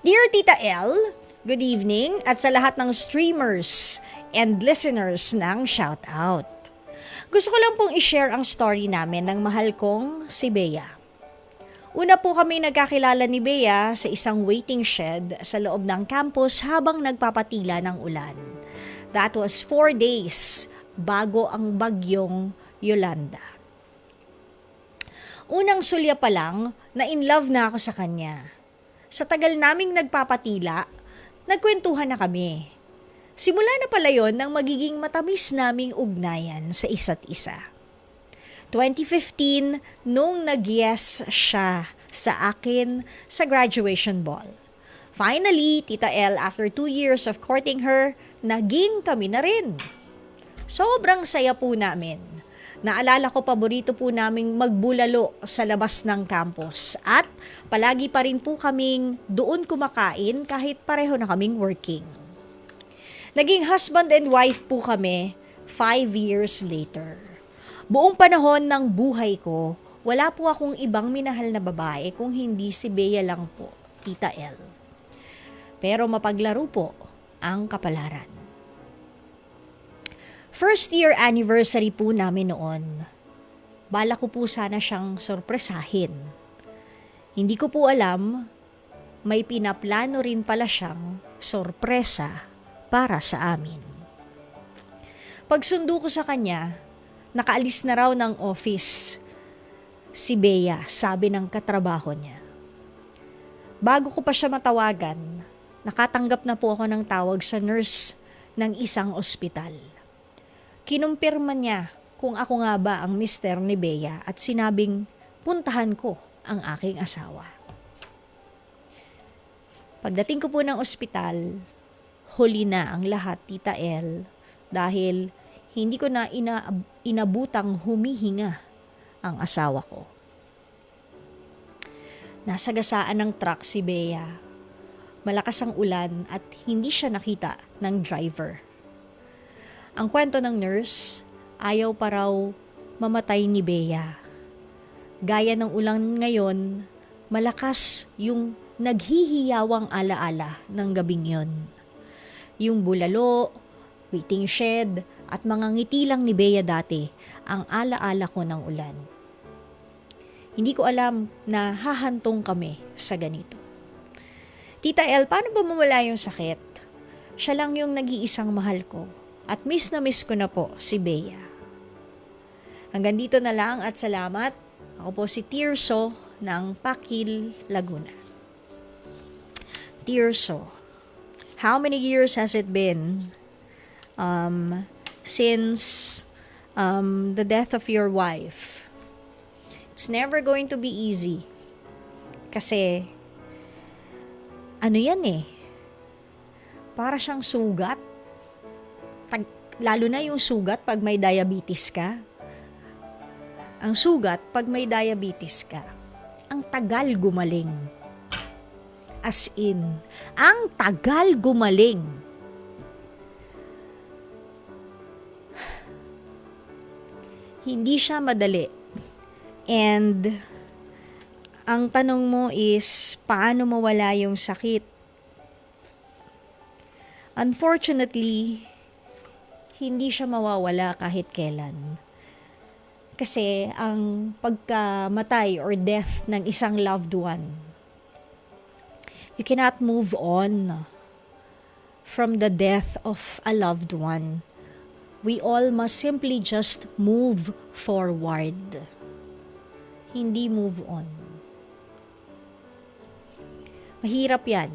Dear Tita L, good evening at sa lahat ng streamers and listeners ng shoutout. Gusto ko lang pong i-share ang story namin ng mahal kong si Bea. Una po kami nagkakilala ni Bea sa isang waiting shed sa loob ng campus habang nagpapatila ng ulan. That was four days bago ang bagyong Yolanda. Unang sulya pa lang, na in love na ako sa kanya. Sa tagal naming nagpapatila, nagkwentuhan na kami. Simula na pala yon ng magiging matamis naming ugnayan sa isa't isa. 2015, nung nag-yes siya sa akin sa graduation ball. Finally, Tita L, after two years of courting her, naging kami na rin. Sobrang saya po namin. Naalala ko paborito po naming magbulalo sa labas ng campus at palagi pa rin po kaming doon kumakain kahit pareho na kaming working. Naging husband and wife po kami five years later. Buong panahon ng buhay ko, wala po akong ibang minahal na babae kung hindi si Bea lang po, Tita L. Pero mapaglaro po ang kapalaran. First year anniversary po namin noon. Bala ko po sana siyang sorpresahin. Hindi ko po alam, may pinaplano rin pala siyang sorpresa para sa amin. Pagsundo ko sa kanya, nakaalis na raw ng office si Bea, sabi ng katrabaho niya. Bago ko pa siya matawagan, nakatanggap na po ako ng tawag sa nurse ng isang ospital. Kinumpirma niya kung ako nga ba ang mister ni Bea at sinabing puntahan ko ang aking asawa. Pagdating ko po ng ospital, huli na ang lahat, Tita L, dahil hindi ko na ina, inabutang humihinga ang asawa ko. Nasagasaan ng truck si Bea. Malakas ang ulan at hindi siya nakita ng driver. Ang kwento ng nurse, ayaw pa raw mamatay ni Bea. Gaya ng ulan ngayon, malakas yung naghihiyawang alaala ng gabing yon. Yung bulalo, waiting shed, at mga ngiti lang ni Bea dati ang alaala ko ng ulan. Hindi ko alam na hahantong kami sa ganito. Tita El, paano ba mawala yung sakit? Siya lang yung nag-iisang mahal ko at miss na miss ko na po si Bea. Hanggang dito na lang at salamat. Ako po si Tirso ng Pakil, Laguna. Tirso, how many years has it been um, since um, the death of your wife? It's never going to be easy. Kasi, ano yan eh, para siyang sugat lalo na yung sugat pag may diabetes ka. Ang sugat pag may diabetes ka, ang tagal gumaling. As in, ang tagal gumaling. Hindi siya madali. And ang tanong mo is, paano mawala yung sakit? Unfortunately, hindi siya mawawala kahit kailan. Kasi ang pagkamatay or death ng isang loved one, you cannot move on from the death of a loved one. We all must simply just move forward. Hindi move on. Mahirap yan.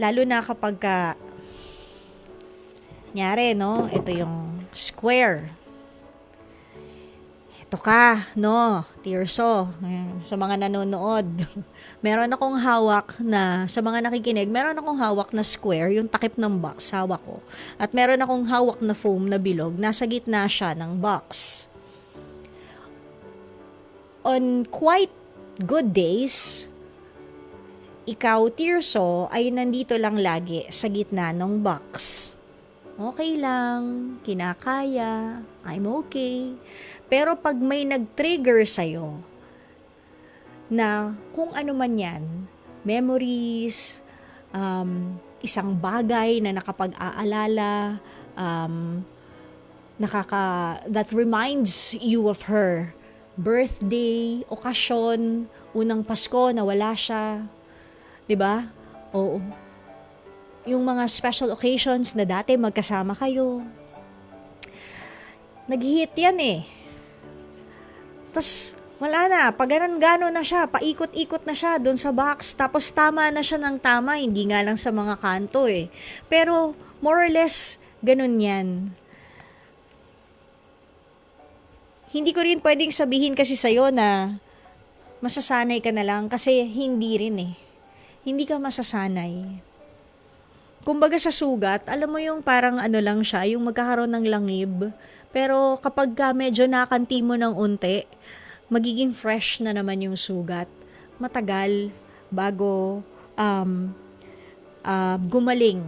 Lalo na kapag ka Nyari, no? Ito yung square. Ito ka, no? Tirso. Sa mga nanonood. meron akong hawak na, sa mga nakikinig, meron akong hawak na square, yung takip ng box, hawak ko. At meron akong hawak na foam na bilog, nasa gitna siya ng box. On quite good days, ikaw, Tirso, ay nandito lang lagi sa gitna ng box okay lang, kinakaya, I'm okay. Pero pag may nag-trigger sa'yo, na kung ano man yan, memories, um, isang bagay na nakapag-aalala, um, nakaka, that reminds you of her. Birthday, okasyon, unang Pasko, nawala siya. 'Di ba? Oo. Yung mga special occasions na dati magkasama kayo. Nag-hit yan eh. Tapos, wala na. Pag ganun-gano na siya, paikot-ikot na siya doon sa box. Tapos tama na siya ng tama, hindi nga lang sa mga kanto eh. Pero, more or less, ganun yan. Hindi ko rin pwedeng sabihin kasi sa'yo na masasanay ka na lang kasi hindi rin eh. Hindi ka masasanay. Kumbaga sa sugat, alam mo yung parang ano lang siya, yung magkakaroon ng langib. Pero kapag ka medyo nakanti mo ng unti, magiging fresh na naman yung sugat. Matagal bago um, uh, gumaling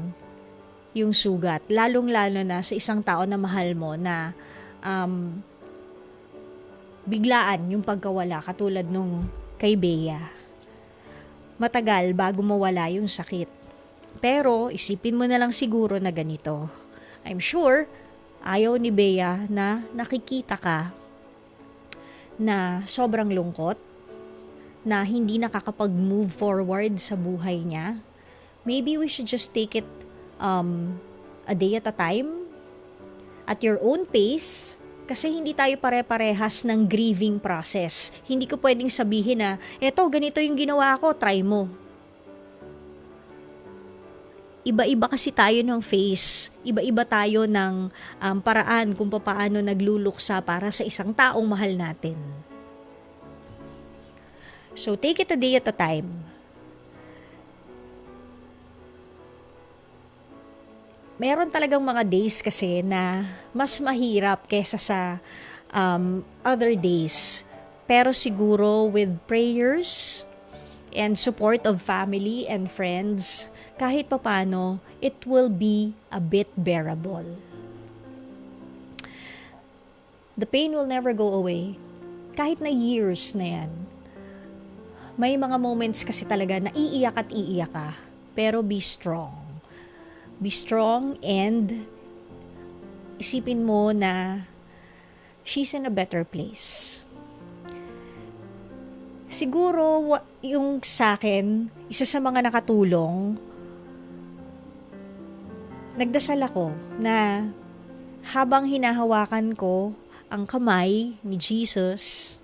yung sugat. Lalong-lalo na sa isang tao na mahal mo na um, biglaan yung pagkawala katulad nung kay Bea. Matagal bago mawala yung sakit. Pero isipin mo na lang siguro na ganito. I'm sure ayaw ni Bea na nakikita ka na sobrang lungkot, na hindi nakakapag-move forward sa buhay niya. Maybe we should just take it um, a day at a time, at your own pace, kasi hindi tayo pare-parehas ng grieving process. Hindi ko pwedeng sabihin na, eto, ganito yung ginawa ko, try mo iba-iba kasi tayo ng face, iba-iba tayo ng um, paraan kung paano nagluluksa para sa isang taong mahal natin. So take it a day at a time. Meron talagang mga days kasi na mas mahirap kesa sa um, other days. Pero siguro with prayers and support of family and friends, kahit papano, it will be a bit bearable. The pain will never go away. Kahit na years na yan. May mga moments kasi talaga na iiyak at iiyak ka. Pero be strong. Be strong and isipin mo na she's in a better place. Siguro yung sa akin, isa sa mga nakatulong nagdasal ako na habang hinahawakan ko ang kamay ni Jesus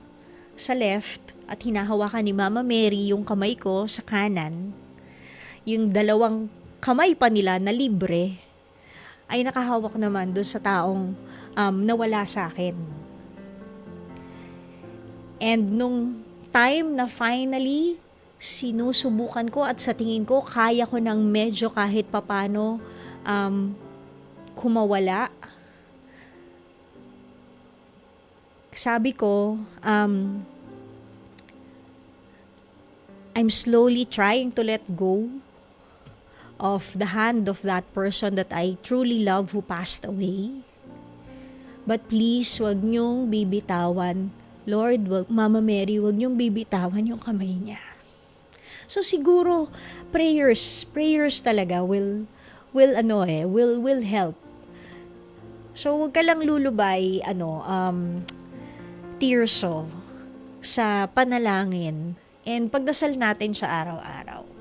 sa left at hinahawakan ni Mama Mary yung kamay ko sa kanan, yung dalawang kamay pa nila na libre, ay nakahawak naman doon sa taong um, nawala sa akin. And nung time na finally sinusubukan ko at sa tingin ko kaya ko ng medyo kahit papano um, kumawala. Sabi ko, um, I'm slowly trying to let go of the hand of that person that I truly love who passed away. But please, wag niyong bibitawan. Lord, wag, Mama Mary, wag niyong bibitawan yung kamay niya. So siguro, prayers, prayers talaga will will ano eh, will will help. So wag ka lang lulubay ano um tearso sa panalangin and pagdasal natin siya araw-araw.